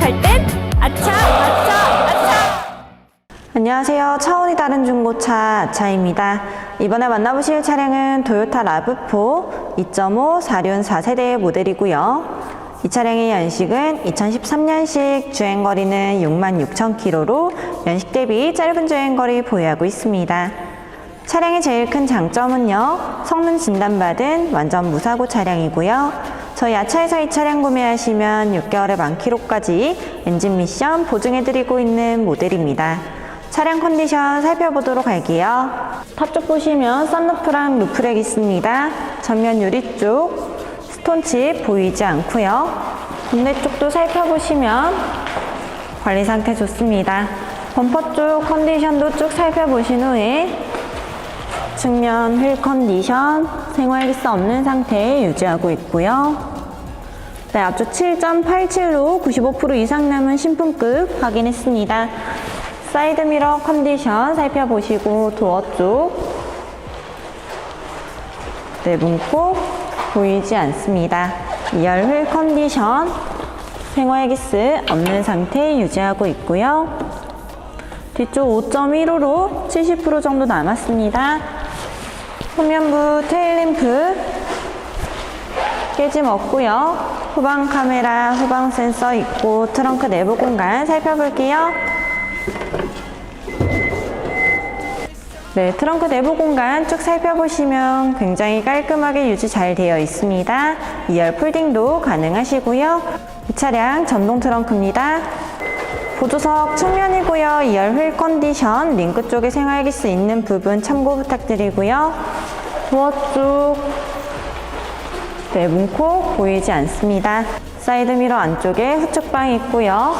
갈땐 아차 아차 아차. 안녕하세요. 차원이 다른 중고차 아차입니다. 이번에 만나보실 차량은 도요타 라브4 2.5 4륜 4세대 모델이고요. 이 차량의 연식은 2013년식 주행거리는 66,000km로 연식 대비 짧은 주행거리 보유하고 있습니다. 차량의 제일 큰 장점은요, 성능 진단받은 완전 무사고 차량이고요. 저희 아차에서 이 차량 구매하시면 6개월의 만키로까지 엔진 미션 보증해드리고 있는 모델입니다. 차량 컨디션 살펴보도록 할게요. 탑쪽 보시면 썬루프랑 루프렉 있습니다. 전면 유리 쪽 스톤칩 보이지 않고요. 본네 쪽도 살펴보시면 관리 상태 좋습니다. 범퍼 쪽 컨디션도 쭉 살펴보신 후에 측면 휠 컨디션 생활기스 없는 상태 유지하고 있고요. 네, 앞쪽 7.87로 95% 이상 남은 신품급 확인했습니다. 사이드미러 컨디션 살펴보시고 도어 쪽 네, 문콕 보이지 않습니다. 2열 휠 컨디션 생활기스 없는 상태 유지하고 있고요. 뒤쪽 5.15로 70% 정도 남았습니다. 후면부 테일램프 깨짐 없고요. 후방 카메라, 후방 센서 있고 트렁크 내부 공간 살펴볼게요. 네, 트렁크 내부 공간 쭉 살펴보시면 굉장히 깔끔하게 유지 잘 되어 있습니다. 2열 폴딩도 가능하시고요. 이 차량 전동 트렁크입니다. 보조석 측면이고요. 2열 휠 컨디션 링크 쪽에 생활기스 있는 부분 참고 부탁드리고요. 도어 쪽 네, 문콕 보이지 않습니다. 사이드미러 안쪽에 후측방 있고요.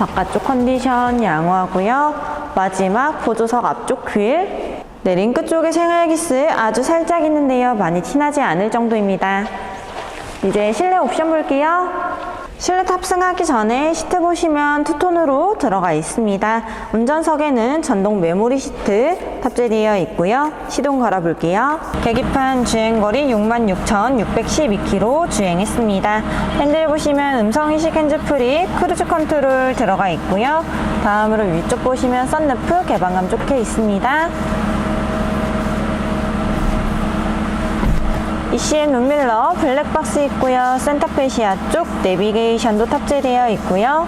바깥쪽 컨디션 양호하고요. 마지막 보조석 앞쪽 휠 네, 링크 쪽에 생활기스 아주 살짝 있는데요. 많이 티나지 않을 정도입니다. 이제 실내 옵션 볼게요. 실내 탑승하기 전에 시트 보시면 투톤으로 들어가 있습니다. 운전석에는 전동 메모리 시트 탑재되어 있고요. 시동 걸어볼게요. 계기판 주행거리 66,612km 주행했습니다. 핸들 보시면 음성인식 핸즈프리, 크루즈 컨트롤 들어가 있고요. 다음으로 위쪽 보시면 썬루프 개방감 좋게 있습니다. ECM 룸밀러 블랙박스 있고요. 센터페시아 쪽 내비게이션도 탑재되어 있고요.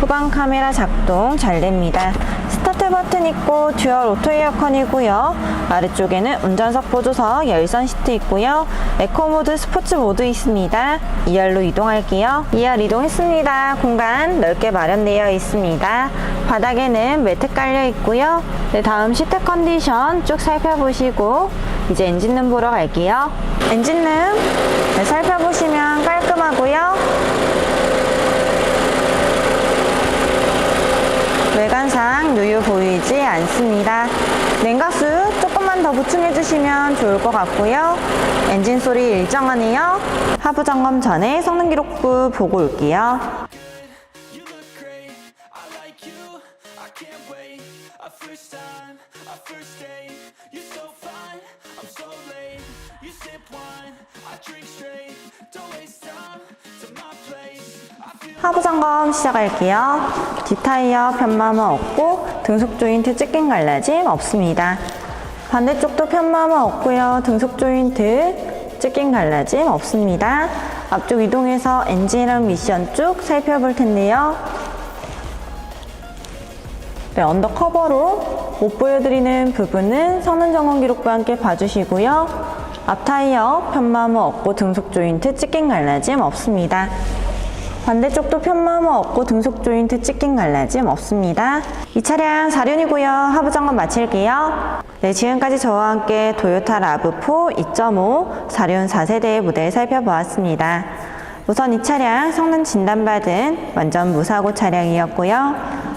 후방 카메라 작동 잘 됩니다. 스타트 버튼 있고 듀얼 오토 에어컨이고요. 아래쪽에는 운전석 보조석 열선 시트 있고요. 에코 모드, 스포츠 모드 있습니다. 2열로 이동할게요. 2열 이동했습니다. 공간 넓게 마련되어 있습니다. 바닥에는 매트 깔려 있고요. 네, 다음 시트 컨디션 쭉 살펴보시고 이제 엔진룸 보러 갈게요. 엔진룸 네, 살펴보시면 깔끔하고요. 외관상 누유 보이지 않습니다. 냉각수 조금만 더 보충해 주시면 좋을 것 같고요. 엔진 소리 일정하네요. 하부 점검 전에 성능 기록부 보고 올게요. A first time, a first date You're so fine, I'm so late You sip wine, I drink straight Don't waste time to my place I feel 하부 점검 시작할게요. 뒷타이어 편마모 없고 등속 조인트 찢긴 갈라짐 없습니다. 반대쪽도 편마모 없고요. 등속 조인트 찢긴 갈라짐 없습니다. 앞쪽 이동해서 엔진이랑 미션 쭉 살펴볼 텐데요. 네, 언더커버로 못 보여드리는 부분은 성능 점검 기록과 함께 봐주시고요. 앞 타이어 편마모 없고 등속 조인트 찢긴 갈라짐 없습니다. 반대쪽도 편마모 없고 등속 조인트 찢긴 갈라짐 없습니다. 이 차량 4륜이고요. 하부 점검 마칠게요. 네, 지금까지 저와 함께 토요타 라브4 2.5 4륜 4세대의 모델 살펴보았습니다. 우선 이 차량 성능 진단받은 완전 무사고 차량이었고요.